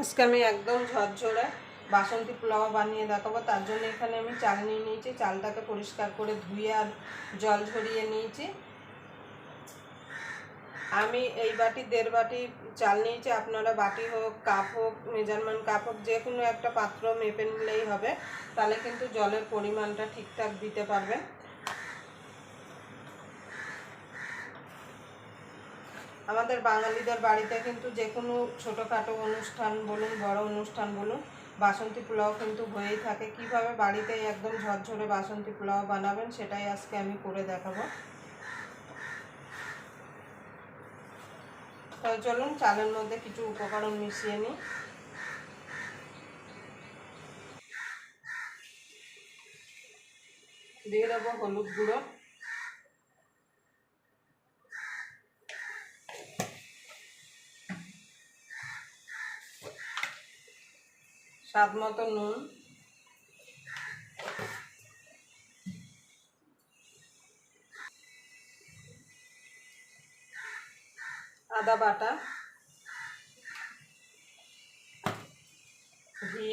আজকে আমি একদম ঝরঝরে বাসন্তী পোলাও বানিয়ে দেখাবো। তার জন্য এখানে আমি চাল নিয়ে নিয়েছি। চালটাকে পরিষ্কার করে ধুয়ে আর জল ঝরিয়ে নিয়েছি। আমি এই বাটি, দেড় বাটি চাল নিয়েছি। আপনারা বাটি হোক, কাপ হোক, মেজারমেন্ট কাপ হোক, যে কোনো একটা পাত্র মেপে নিলেই হবে। তাহলে কিন্তু জলের পরিমাণটা ঠিকঠাক দিতে পারবেন। আমাদের বাঙালিদের বাড়িতে কিন্তু যে কোনো ছোটোখাটো অনুষ্ঠান বলুন, বড় অনুষ্ঠান বলুন, বাসন্তী পোলাও কিন্তু হয়েই থাকে। কীভাবে বাড়িতেই একদম ঝরঝরে বাসন্তী পোলাও বানাবেন সেটাই আজকে আমি করে দেখাবো। তো চলুন, চালের মধ্যে কিছু উপকরণ মিশিয়ে নিই। দিয়ে দেবো হলুদ গুঁড়ো। স্বাদ মতো নুন। আদা বাটা। ঘি।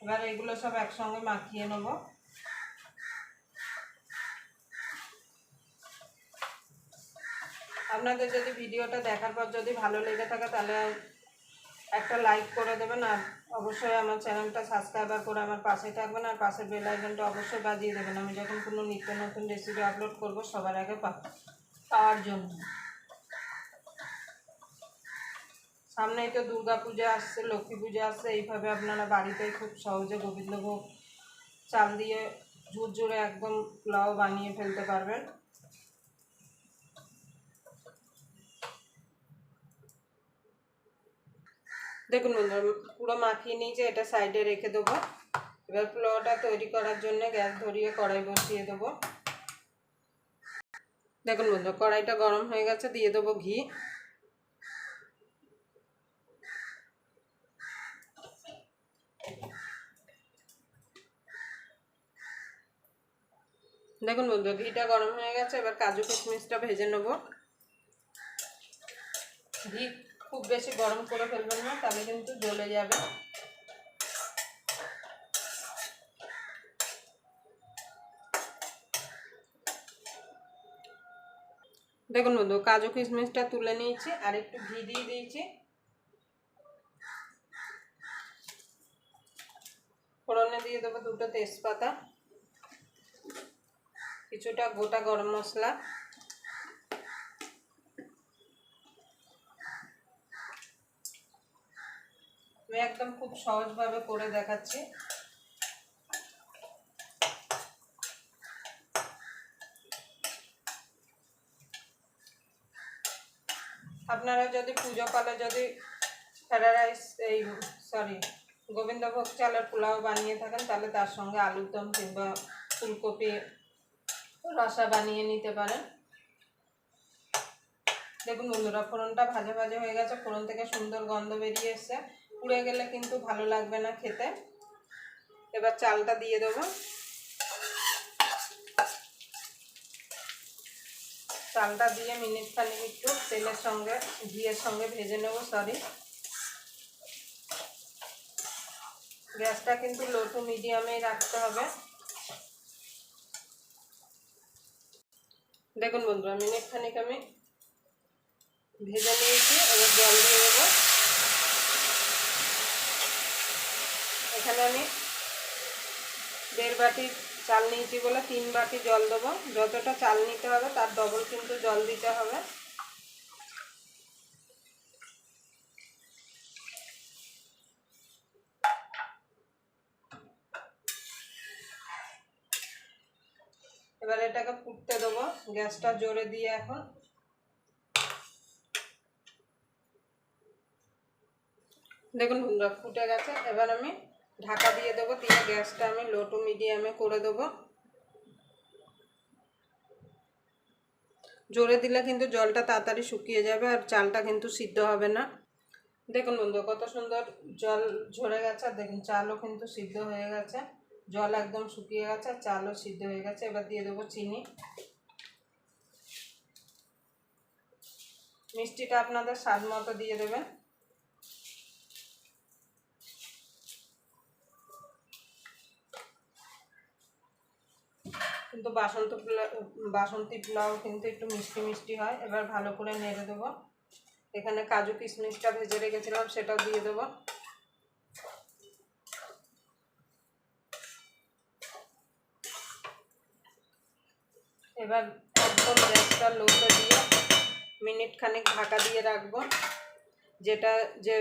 এবার এগুলো সব একসঙ্গে মাখিয়ে নেব। আপনাদের যদি ভিডিওটা দেখার পর যদি ভালো লেগে থাকে, তাহলে একটা লাইক করে দেবেন আর অবশ্যই আমার চ্যানেলটা সাবস্ক্রাইবার করে আমার পাশে থাকবেন আর পাশের বেল আইকনটা অবশ্যই বাজিয়ে দেবেন। আমি যখন কোনো নিত্য নতুন রেসিপি আপলোড করব সবার আগে পাওয়ার জন্য। সামনেই তো দুর্গা পূজা আসছে, লক্ষ্মী পূজা আসছে, এইভাবে আপনারা বাড়িতেই খুব সহজে গোবিন্দভোগ চাল দিয়ে জোর ঝুরঝুরে একদম পোলাও বানিয়ে ফেলতে পারবেন। দেখুন বন্ধুরা পুরো মাখিয়ে নিয়েছে এটা সাইডে রেখে দেবো। এবার পোলাওটা তৈরি করার জন্য গ্যাস ধরিয়ে কড়াই বসিয়ে দেবো। দেখুন বন্ধু কড়াইটা গরম হয়ে গেছে, দিয়ে দেবো ঘি। দেখুন বন্ধু ঘিটা গরম হয়ে গেছে, এবার কাজু কিশমিশটা ভেজে নেব। ঘি খুব বেশি গরম করে ফেলবেন না, তাহলে কিন্তু জ্বলে যাবে। দেখুন বন্ধু, কাজু কিশমিশটা তুলে নিয়েছি আর একটু ঘি দিয়ে দিয়েছি। ফোড়নে দিয়ে দেবো দুটো তেজপাতা, কিছুটা গোটা গরম মশলা। আমি একদম খুব সহজভাবে করে দেখাচ্ছি। আপনারা যদি পুজো পালে যদি ফ্রাইড রাইস এই সরি গোবিন্দভোগ চালের পোলাও বানিয়ে থাকেন, তাহলে তার সঙ্গে আলুর দম কিংবা ফুলকপি রসা বানিয়ে নিতে পারেন। দেখুন বন্ধুরা ফোড়নটা ভাজা ভাজা হয়ে গেছে, ফোড়ন থেকে সুন্দর গন্ধ বেরিয়ে এসছে। পুড়ে গেলে কিন্তু ভালো লাগবে না খেতে। এবার চালটা দিয়ে দেবো। চালটা দিয়ে মিনিট খানিক একটু তেলের সঙ্গে, ঘিয়ের সঙ্গে ভেজে নেব সরি গ্যাসটা কিন্তু লো টু মিডিয়ামেই রাখতে হবে। দেখুন বন্ধুরা মিনিট খানিক আমি ভেজে নিয়েছি, এবার জল দিয়ে দেবো এখানে আমি দেড় বাটি চাল নিয়েছি বলে তিন বাটি জল দেবো। যতটা চাল নিতে হবে তার ডবল কিন্তু জল দিতে হবে। এবার এটাকে ফুটতে দেবো। গ্যাসটা জোরে দিয়ে এখন। দেখুন ফুটে গেছে। এবার আমি ঢাকা দিয়ে দেবো, দিয়ে গ্যাসটা আমি লো টু মিডিয়ামে করে দেবো। জোরে দিলে কিন্তু জলটা তাড়াতাড়ি শুকিয়ে যাবে আর চালটা কিন্তু সিদ্ধ হবে না। দেখুন বন্ধু কত সুন্দর জল ঝরে গেছে আর দেখুন, চালও কিন্তু সিদ্ধ হয়ে গেছে। জল একদম শুকিয়ে গেছে আর চালও সিদ্ধ হয়ে গেছে। এবার দিয়ে দেবো চিনি। মিষ্টিটা আপনাদের স্বাদ মতো দিয়ে দেবেন। কিন্তু বাসন্তী বাসন্তী পোলাও কিন্তু একটু মিষ্টি মিষ্টি হয়। এবার ভালো করে নেড়ে দেবো। এখানে কাজু কিশমিশটা ভেজে রেখেছিলাম, সেটাও দিয়ে দেবো। এবার একদম গ্যাসটা লোতে দিয়ে মিনিট খানিক ঢাকা দিয়ে রাখব। যেটা যে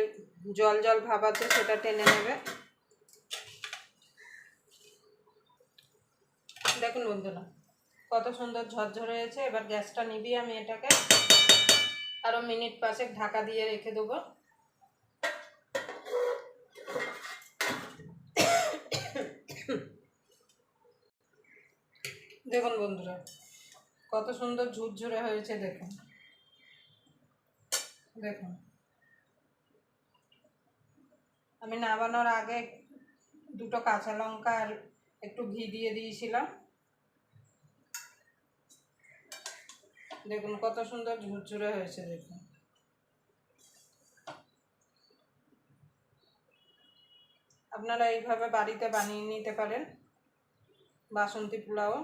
জল জল ভাব আছে সেটা টেনে নেবে। দেখুন বন্ধুরা, কত সুন্দর ঝরঝরে হয়েছে। এবার গ্যাসটা নিবিয়ে আমি এটাকে আরও মিনিট পাঁচেক ঢাকা দিয়ে রেখে দেবো। দেখুন বন্ধুরা, কত সুন্দর ঝুরঝুরে হয়েছে, দেখুন। দেখুন। আমি নামানোর আগে দুটো কাঁচা লঙ্কা আর একটু ঘি দিয়ে দিয়েছিলাম। দেখুন, কত সুন্দর ঝুরঝুরে হয়েছে, দেখুন। আপনারা এইভাবে বাড়িতে বানিয়ে নিতে পারেন, বাসন্তী পোলাও,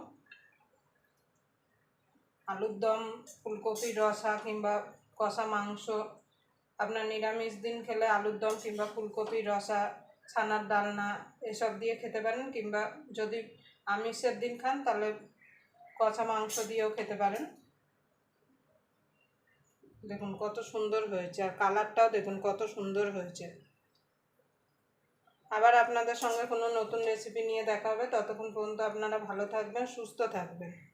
আলুর দম, ফুলকপির রসা কিংবা কষা মাংস। আপনার নিরামিষ দিন খেলে আলুর দম কিংবা ফুলকপির রসা, ছানার ডালনা, এসব দিয়ে খেতে পারেন কিংবা যদি আমিষের দিন খান তাহলে কষা মাংস দিয়েও খেতে পারেন। দেখুন, কত সুন্দর হয়েছে। আর কালারটাও দেখুন, কত সুন্দর হয়েছে। আবার আপনাদের সঙ্গে কোনো নতুন রেসিপি নিয়ে দেখা হবে। ততক্ষণ পর্যন্ত আপনারা ভালো থাকবেন, সুস্থ থাকবেন।